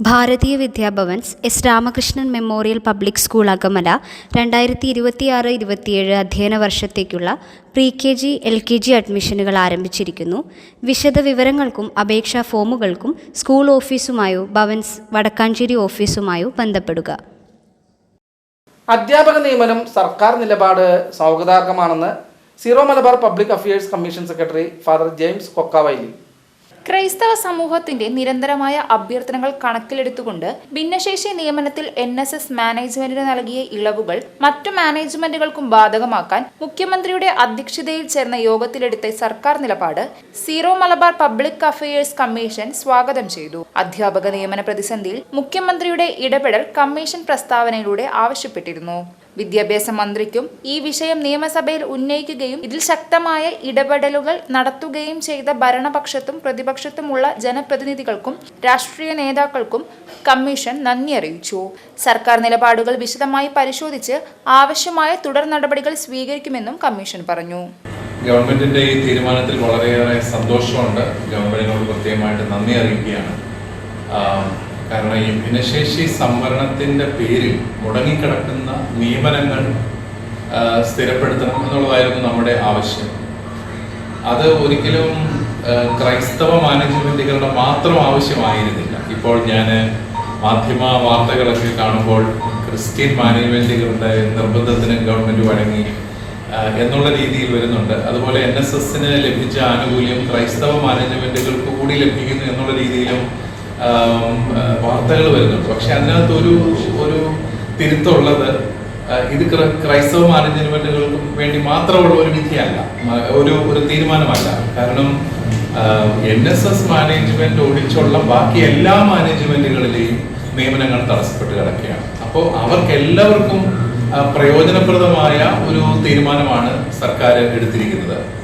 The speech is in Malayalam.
Bharatiya Vidya Bhavan's S Ramakrishnan Memorial Public School Akamala രണ്ടായിരത്തി ഇരുപത്തിയാറ് ഇരുപത്തിയേഴ് അധ്യയന വർഷത്തേക്കുള്ള pre K G L K G അഡ്മിഷനുകൾ ആരംഭിച്ചിരിക്കുന്നു. വിശദ വിവരങ്ങൾക്കും അപേക്ഷാ ഫോമുകൾക്കും സ്കൂൾ ഓഫീസുമായോ ഭവൻസ് വടക്കാഞ്ചേരി ഓഫീസുമായോ ബന്ധപ്പെടുക. അധ്യാപക നിയമനം സർക്കാർ നിലപാട് സ്വാഗതാർഹമാണെന്ന് Syro Malabar Public Affairs Commission secretary Father James Kokkavayali. ക്രൈസ്തവ സമൂഹത്തിന്റെ നിരന്തരമായ അഭ്യർത്ഥനകൾ കണക്കിലെടുത്തുകൊണ്ട് ഭിന്നശേഷി നിയമനത്തിൽ എൻ എസ് എസ് മാനേജ്മെന്റിന് നൽകിയ ഇളവുകൾ മറ്റു മാനേജ്മെന്റുകൾക്കും ബാധകമാക്കാൻ മുഖ്യമന്ത്രിയുടെ അധ്യക്ഷതയിൽ ചേർന്ന യോഗത്തിലെടുത്ത സർക്കാർ നിലപാട് Syro Malabar Public Affairs Commission സ്വാഗതം ചെയ്തു. അധ്യാപക നിയമന പ്രതിസന്ധിയിൽ മുഖ്യമന്ത്രിയുടെ ഇടപെടൽ കമ്മീഷൻ പ്രസ്താവനയിലൂടെ ആവശ്യപ്പെട്ടിരുന്നു. വിദ്യാഭ്യാസ മന്ത്രിക്കും ഈ വിഷയം നിയമസഭയിൽ ഉന്നയിക്കുകയും ഇതിൽ ശക്തമായ ഇടപെടലുകൾ നടത്തുകയും ചെയ്ത ഭരണപക്ഷത്തും പ്രതിപക്ഷത്തുമുള്ള ജനപ്രതിനിധികൾക്കും രാഷ്ട്രീയ നേതാക്കൾക്കും കമ്മീഷൻ നന്ദി അറിയിച്ചു. സർക്കാർ നിലപാടുകൾ വിശദമായി പരിശോധിച്ച് ആവശ്യമായ തുടർ നടപടികൾ സ്വീകരിക്കുമെന്നും കമ്മീഷൻ പറഞ്ഞു. ഗവൺമെന്റിന്റെ ഈ തീരുമാനത്തിൽ വളരെയേറെ സന്തോഷമുണ്ട്. ഗവൺമെന്റിനോട് പ്രത്യേകമായിട്ട് നന്ദി അറിയിക്കുകയാണ്. കാരണം ഈ ഭിന്നശേഷി സംവരണത്തിന്റെ പേരിൽ മുടങ്ങിക്കിടക്കുന്ന നിയമനങ്ങൾ സ്ഥിരപ്പെടുത്തണം എന്നുള്ളതായിരുന്നു നമ്മുടെ ആവശ്യം. അത് ഒരിക്കലും ക്രൈസ്തവ മാനേജ്മെന്റുകളുടെ മാത്രം ആവശ്യമായിരുന്നില്ല. ഇപ്പോൾ ഞാൻ മാധ്യമ വാർത്തകളൊക്കെ കാണുമ്പോൾ ക്രിസ്ത്യൻ മാനേജ്മെന്റുകളുടെ നിർബന്ധത്തിന് ഗവൺമെന്റ് വഴങ്ങി എന്നുള്ള രീതിയിൽ വരുന്നുണ്ട്. അതുപോലെ എൻ എസ് എസിന് ലഭിച്ച ആനുകൂല്യം ക്രൈസ്തവ മാനേജ്മെന്റുകൾക്ക് കൂടി ലഭിക്കുന്നു എന്നുള്ള രീതിയിലും വാർത്തകൾ വരുന്നുണ്ട്. പക്ഷെ അതിനകത്ത് ഒരു ഒരു തിരുത്തുള്ളത് ആ, ഇത് ക്ര- ക്രൈസ്തവ മാനേജ്മെന്റുകൾക്ക് വേണ്ടി മാത്രമുള്ള ഒരു വിധിയല്ല. ഒരു ഒരു തീരുമാനമല്ല. കാരണം എൻ എസ് എസ് മാനേജ്മെന്റ് ഒഴിച്ചുള്ള ബാക്കി എല്ലാ മാനേജ്മെന്റുകളിലെയും നിയമനങ്ങൾ തടസ്സപ്പെട്ട് കിടക്കുകയാണ്. അപ്പോൾ അവർക്ക് എല്ലാവർക്കും പ്രയോജനപ്രദമായ ഒരു തീരുമാനമാണ് സർക്കാർ എടുത്തിരിക്കുന്നത്.